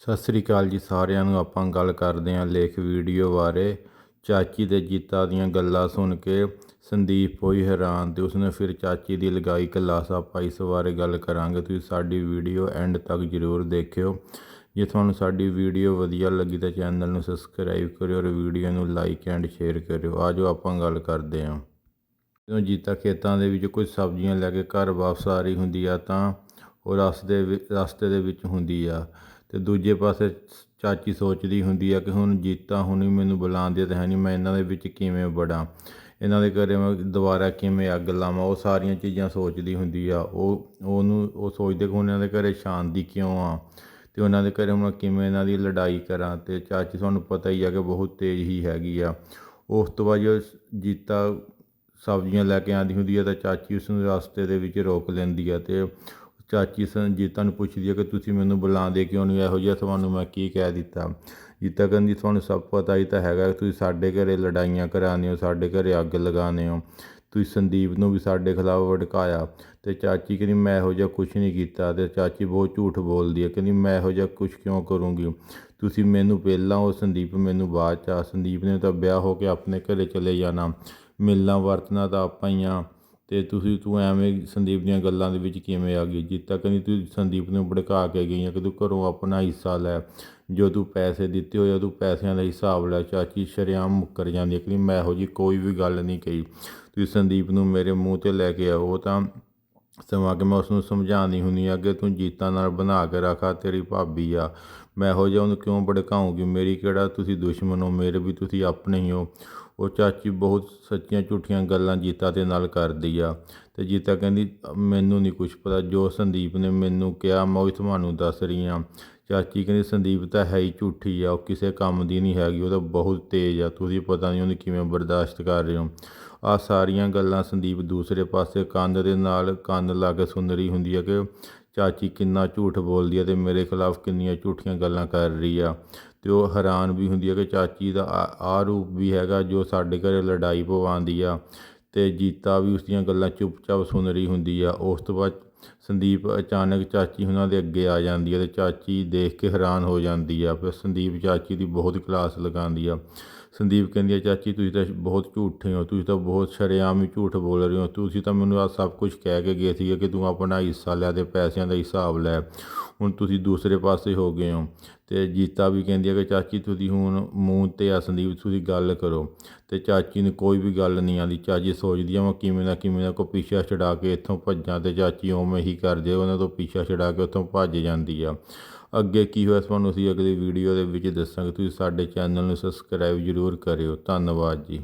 ਸਤਿ ਸ੍ਰੀ ਅਕਾਲ ਜੀ ਸਾਰਿਆਂ ਨੂੰ। ਆਪਾਂ ਗੱਲ ਕਰਦੇ ਹਾਂ ਲੇਖ ਵੀਡੀਓ ਬਾਰੇ। ਚਾਚੀ ਤੇ ਜੀਤਾ ਦੀਆਂ ਗੱਲਾਂ ਸੁਣ ਕੇ ਸੰਦੀਪ ਹੋਈ ਹੈਰਾਨ ਤੇ ਉਸਨੇ ਫਿਰ ਚਾਚੀ ਦੀ ਲਗਾਈ ਕਲਾਸ ਆਪਾਂ ਇਸ ਬਾਰੇ ਗੱਲ ਕਰਾਂਗੇ। ਤੁਸੀਂ ਸਾਡੀ ਵੀਡੀਓ ਐਂਡ ਤੱਕ ਜ਼ਰੂਰ ਦੇਖਿਓ। ਜੇ ਤੁਹਾਨੂੰ ਸਾਡੀ ਵੀਡੀਓ ਵਧੀਆ ਲੱਗੀ ਤਾਂ ਚੈਨਲ ਨੂੰ ਸਬਸਕ੍ਰਾਈਬ ਕਰਿਓ ਔਰ ਵੀਡੀਓ ਨੂੰ ਲਾਈਕ ਐਂਡ ਸ਼ੇਅਰ ਕਰਿਓ। ਆਜੋ ਆਪਾਂ ਗੱਲ ਕਰਦੇ ਹਾਂ। ਜਦੋਂ ਜੀਤਾ ਖੇਤਾਂ ਦੇ ਵਿੱਚ ਕੁਝ ਸਬਜ਼ੀਆਂ ਲੈ ਕੇ ਘਰ ਵਾਪਸ ਆ ਰਹੀ ਹੁੰਦੀ ਆ ਤਾਂ ਉਹ ਰਸਤੇ ਵਿ- ਰਸਤੇ ਦੇ ਵਿੱਚ ਹੁੰਦੀ ਆ। ਅਤੇ ਦੂਜੇ ਪਾਸੇ ਚਾਚੀ ਸੋਚਦੀ ਹੁੰਦੀ ਆ ਕਿ ਹੁਣ ਜੀਤਾ ਹੁਣ ਵੀ ਮੈਨੂੰ ਬੁਲਾਉਂਦੇ ਤਾਂ ਹੈ ਨਹੀਂ ਮੈਂ ਇਹਨਾਂ ਦੇ ਵਿੱਚ ਕਿਵੇਂ ਵੜਾਂ? ਇਹਨਾਂ ਦੇ ਘਰੇ ਮੈਂ ਦੁਬਾਰਾ ਕਿਵੇਂ ਅੱਗ ਲਾਵਾਂ? ਉਹ ਸਾਰੀਆਂ ਚੀਜ਼ਾਂ ਸੋਚਦੀ ਹੁੰਦੀ ਆ। ਉਹ, ਉਹਨੂੰ, ਉਹ ਸੋਚਦੇ ਕਿ ਉਹਨਾਂ ਦੇ ਘਰੇ ਸ਼ਾਂਤੀ ਕਿਉਂ ਆ? ਤੇ ਉਹਨਾਂ ਦੇ ਘਰੇ ਮੈਂ ਕਿਵੇਂ ਇਹਨਾਂ ਦੀ ਲੜਾਈ ਕਰਾਂ? ਤੇ ਚਾਚੀ ਤੁਹਾਨੂੰ ਪਤਾ ਹੀ ਆ ਕਿ ਬਹੁਤ ਤੇਜ਼ ਹੀ ਹੈਗੀ ਆ। ਉਸ ਤੋਂ ਬਾਅਦ ਜਦੋਂ ਜੀਤਾ ਸਬਜ਼ੀਆਂ ਲੈ ਕੇ ਆਉਂਦੀ ਹੁੰਦੀ ਆ ਤਾਂ ਚਾਚੀ ਉਸ ਨੂੰ ਰਸਤੇ ਦੇ ਵਿੱਚ ਰੋਕ ਲੈਂਦੀ ਆ ਤੇ ਚਾਚੀ ਸੰ ਜੀਤਾ ਨੂੰ ਪੁੱਛਦੀ ਹੈ ਕਿ ਤੁਸੀਂ ਮੈਨੂੰ ਬੁਲਾਉਂਦੇ ਕਿਉਂ ਨਹੀਂ? ਇਹੋ ਜਿਹਾ ਤੁਹਾਨੂੰ ਮੈਂ ਕੀ ਕਹਿ ਦਿੱਤਾ? ਜੀਤਾ ਕਹਿੰਦੀ, ਤੁਹਾਨੂੰ ਸਭ ਪਤਾ ਹੀ ਤਾਂ ਹੈਗਾ ਤੁਸੀਂ ਸਾਡੇ ਘਰੇ ਲੜਾਈਆਂ ਕਰਾਉਂਦੇ ਹੋ, ਸਾਡੇ ਘਰੇ ਅੱਗ ਲਗਾਉਂਦੇ ਹੋ। ਤੁਸੀਂ ਸੰਦੀਪ ਨੂੰ ਵੀ ਸਾਡੇ ਖਿਲਾਫ ਭੜਕਾਇਆ ਤੇ ਚਾਚੀ ਕਹਿੰਦੀ, ਮੈਂ ਇਹੋ ਜਿਹਾ ਕੁਝ ਨਹੀਂ ਕੀਤਾ ਤੇ ਚਾਚੀ ਬਹੁਤ ਝੂਠ ਬੋਲਦੀ ਹੈ ਕਹਿੰਦੀ, ਮੈਂ ਇਹੋ ਜਿਹਾ ਕੁਝ ਕਿਉਂ ਕਰੂੰਗੀ? ਤੁਸੀਂ ਮੈਨੂੰ ਪਹਿਲਾਂ ਉਹ ਸੰਦੀਪ ਮੈਨੂੰ ਬਾਅਦ ਚ ਆ। ਸੰਦੀਪ ਨੇ ਤਾਂ ਵਿਆਹ ਹੋ ਕੇ ਆਪਣੇ ਘਰੇ ਚਲੇ ਜਾਣਾ। ਮਿਲਣਾ ਵਰਤਣਾ ਤਾਂ ਆਪਾਂ ਹੀ ਆ। ਅਤੇ ਤੁਸੀਂ ਤੂੰ ਐਵੇਂ ਸੰਦੀਪ ਦੀਆਂ ਗੱਲਾਂ ਦੇ ਵਿੱਚ ਕਿਵੇਂ ਆ ਗਈ? ਜਿੱਤ ਤੱਕ ਤੂੰ ਸੰਦੀਪ ਨੂੰ ਭੜਕਾ ਕੇ ਗਈ ਆ ਕਿ ਤੂੰ ਘਰੋਂ ਆਪਣਾ ਹਿੱਸਾ ਲੈ। ਜੋ ਤੂੰ ਪੈਸੇ ਦਿੱਤੇ ਹੋਏ ਆ, ਤੂੰ ਪੈਸਿਆਂ ਦਾ ਹਿਸਾਬ ਲੈ। ਚਾਚੀ ਸ਼ਰੇਆਮ ਮੁੱਕਰ ਜਾਂਦੀ ਹੈ ਕਿ ਮੈਂ ਇਹੋ ਜੀ ਕੋਈ ਵੀ ਗੱਲ ਨਹੀਂ ਕਹੀ। ਤੁਸੀਂ ਸੰਦੀਪ ਨੂੰ ਮੇਰੇ ਮੂੰਹ ਤੇ ਲੈ ਕੇ ਆਓ। ਤਾਂ ਸਮਾਂ ਮੈਂ ਉਸ ਨੂੰ ਸਮਝਾਉਂਦੀ ਹੁੰਦੀ ਆ ਕਿ ਤੂੰ ਜੀਤਾਂ ਨਾਲ ਬਣਾ ਕੇ ਰੱਖਾ ਤੇਰੀ ਭਾਬੀ ਆ। ਮੈਂ ਇਹੋ ਜਿਹਾ ਉਹਨੂੰ ਕਿਉਂ ਭੜਕਾਉਂਗੀ? ਮੇਰੀ ਕਿਹੜਾ ਤੁਸੀਂ ਦੁਸ਼ਮਣ ਹੋ? ਮੇਰੇ ਵੀ ਤੁਸੀਂ ਆਪਣੇ ਹੀ ਹੋ। ਉਹ ਚਾਚੀ ਬਹੁਤ ਸੱਚੀਆਂ ਝੂਠੀਆਂ ਗੱਲਾਂ ਜੀਤਾ ਦੇ ਨਾਲ ਕਰਦੀ ਆ। ਤੇ ਜੀਤਾ ਕਹਿੰਦੀ, ਮੈਨੂੰ ਨਹੀਂ ਕੁਝ ਪਤਾ। ਜੋ ਸੰਦੀਪ ਨੇ ਮੈਨੂੰ ਕਿਹਾ, ਮੈਂ ਉਹ ਤੁਹਾਨੂੰ ਦੱਸ ਰਹੀ ਆ ਚਾਚੀ ਕਹਿੰਦੀ, ਸੰਦੀਪ ਤਾਂ ਹੈ ਹੀ ਝੂਠੀ ਆ। ਉਹ ਕਿਸੇ ਕੰਮ ਦੀ ਨਹੀਂ ਹੈਗੀ। ਉਹ ਤਾਂ ਬਹੁਤ ਤੇਜ਼ ਆ। ਤੁਸੀਂ ਪਤਾ ਨਹੀਂ ਉਹਨੂੰ ਕਿਵੇਂ ਬਰਦਾਸ਼ਤ ਕਰ ਰਹੇ ਹੋ? ਆ ਸਾਰੀਆਂ ਗੱਲਾਂ ਸੰਦੀਪ ਦੂਸਰੇ ਪਾਸੇ ਕੰਨ ਦੇ ਨਾਲ ਕੰਨ ਲਾ ਕੇ ਸੁਣ ਰਹੀ ਹੁੰਦੀ ਹੈ ਕਿ ਚਾਚੀ ਕਿੰਨਾ ਝੂਠ ਬੋਲਦੀ ਹੈ ਤੇ ਮੇਰੇ ਖਿਲਾਫ ਕਿੰਨੀਆਂ ਝੂਠੀਆਂ ਗੱਲਾਂ ਕਰ ਰਹੀ ਆ। ਤੇ ਉਹ ਹੈਰਾਨ ਵੀ ਹੁੰਦੀ ਹੈ ਕਿ ਚਾਚੀ ਦਾ ਆ- ਆਹ ਰੂਪ ਵੀ ਹੈਗਾ ਜੋ ਸਾਡੇ ਘਰੇ ਲੜਾਈ ਪਵਾਉਂਦੀ ਆ। ਅਤੇ ਜੀਤਾ ਵੀ ਉਸ ਦੀਆਂ ਗੱਲਾਂ ਚੁੱਪਚਾਪ ਸੁਣ ਰਹੀ ਹੁੰਦੀ ਆ। ਉਸ ਤੋਂ ਬਾਅਦ ਸੰਦੀਪ ਅਚਾਨਕ ਚਾਚੀ ਉਹਨਾਂ ਦੇ ਅੱਗੇ ਆ ਜਾਂਦੀ ਹੈ ਅਤੇ ਚਾਚੀ ਦੇਖ ਕੇ ਹੈਰਾਨ ਹੋ ਜਾਂਦੀ ਆ। ਫਿਰ ਸੰਦੀਪ ਚਾਚੀ ਦੀ ਬਹੁਤ ਕਲਾਸ ਲਗਾਉਂਦੀ ਆ। ਸੰਦੀਪ ਕਹਿੰਦੀ ਆ, ਚਾਚੀ, ਤੁਸੀਂ ਤਾਂ ਬਹੁਤ ਝੂਠੇ ਹੋ, ਤੁਸੀਂ ਤਾਂ ਬਹੁਤ ਸ਼ਰੇਆਮ ਹੀ ਝੂਠ ਬੋਲ ਰਹੇ ਹੋ। ਤੁਸੀਂ ਤਾਂ ਮੈਨੂੰ ਆ ਸਭ ਕੁਝ ਕਹਿ ਕੇ ਗਏ ਸੀਗੇ ਕਿ ਤੂੰ ਆਪਣਾ ਹਿੱਸਾ ਲੈ ਤੇ ਪੈਸਿਆਂ ਦਾ ਹਿਸਾਬ ਲੈ। ਹੁਣ ਤੁਸੀਂ ਦੂਸਰੇ ਪਾਸੇ ਹੋ ਗਏ ਹੋ। ਤੇ ਜੀਤਾ ਵੀ ਕਹਿੰਦੀ ਆ ਕਿ ਚਾਚੀ ਤੁਸੀਂ ਹੁਣ ਮੂੰਹ ਤੇ ਆ ਸੰਦੀਪ ਤੁਸੀਂ ਗੱਲ ਕਰੋ। ਤੇ ਚਾਚੀ ਨੂੰ ਕੋਈ ਵੀ ਗੱਲ ਨਹੀਂ ਆਉਂਦੀ। ਚਾਚੀ ਸੋਚਦੀ ਆ, ਮੈਂ ਕਿਵੇਂ ਨਾ ਕਿਵੇਂ ਨਾ ਕੋ ਪਿੱਛਾ ਛਡਾ ਕੇ ਇੱਥੋਂ ਭੱਜਾਂ ਤੇ ਚਾਚੀ ਉਵੇਂ ਹੀ ਕਰਦੇ ਉਹਨਾਂ ਤੋਂ ਪਿੱਛਾ ਛਡਾ ਕੇ ਉੱਥੋਂ ਭੱਜ ਜਾਂਦੀ ਆ। ਅੱਗੇ ਕੀ ਹੋਇਆ ਤੁਹਾਨੂੰ ਅਸੀਂ ਅਗਲੀ ਵੀਡੀਓ ਦੇ ਵਿੱਚ ਦੱਸਾਂਗੇ। ਤੁਸੀਂ ਸਾਡੇ ਚੈਨਲ ਨੂੰ ਸਬਸਕ੍ਰਾਈਬ ਜ਼ਰੂਰ ਕਰਿਓ। ਧੰਨਵਾਦ ਜੀ।